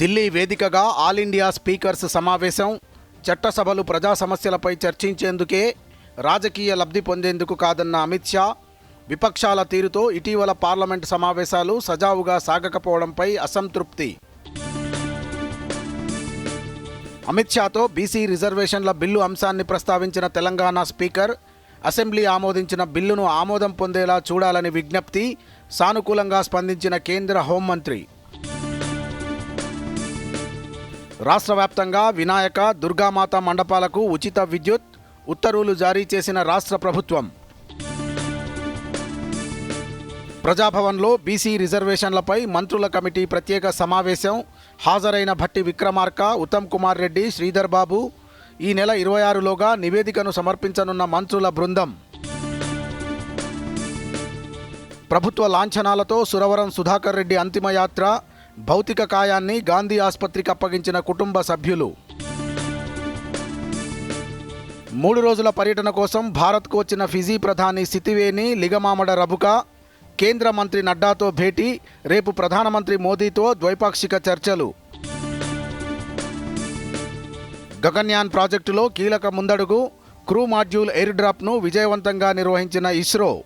ఢిల్లీ వేదికగా all India speakers సమావేశం. చట్టసభలు ప్రజా సమస్యలపై చర్చించేందుకే రాజకీయ లబ్ధి పొందేందుకు కాదన్న అమిత్ షా విపక్షాల తీరుతో ఇటీవల పార్లమెంట్ సమావేశాలు సజావుగా సాగకపోవడంపై అసంతృప్తి. అమిత్ షాతో బీసీ రిజర్వేషన్ల బిల్లు అంశాన్ని ప్రస్తావించిన తెలంగాణ స్పీకర్ అసెంబ్లీ ఆమోదించిన బిల్లును ఆమోదం పొందేలా చూడాలని విజ్ఞప్తి సానుకూలంగా స్పందించిన కేంద్ర హోంమంత్రి రాష్ట్ర వ్యాప్తంగా వినాయక దుర్గామాత మండపాలకు ఉచిత విద్యుత్ ఉత్తర్వులు జారీ చేసిన రాష్ట్ర ప్రభుత్వం. ప్రజాభవన్లో బీసీ రిజర్వేషన్లపై మంత్రుల కమిటీ ప్రత్యేక సమావేశం. హాజరైన భట్టి విక్రమార్క ఉత్తమ్ కుమార్ రెడ్డి శ్రీధర్ బాబు ఈ నెల ఇరవై ఆరులోగా నివేదికను సమర్పించనున్న మంత్రుల బృందం. ప్రభుత్వ లాంఛనాలతో సురవరం సుధాకర్ రెడ్డి అంతిమయాత్ర భౌతిక కాయాన్ని గాంధీ ఆసుపత్రికి అప్పగించిన కుటుంబ సభ్యులు. మూడు రోజుల పర్యటన కోసం భారత్కు వచ్చిన ఫిజీ ప్రధాని సితివేని లిగమామడ రబుక కేంద్ర మంత్రి నడ్డాతో భేటీ రేపు ప్రధానమంత్రి మోదీతో ద్వైపాక్షిక చర్చలు. గగన్యాన్ ప్రాజెక్టులో కీలక ముందడుగు క్రూ మాడ్యూల్ ఎయిర్ డ్రాప్ను విజయవంతంగా నిర్వహించిన ఇస్రో.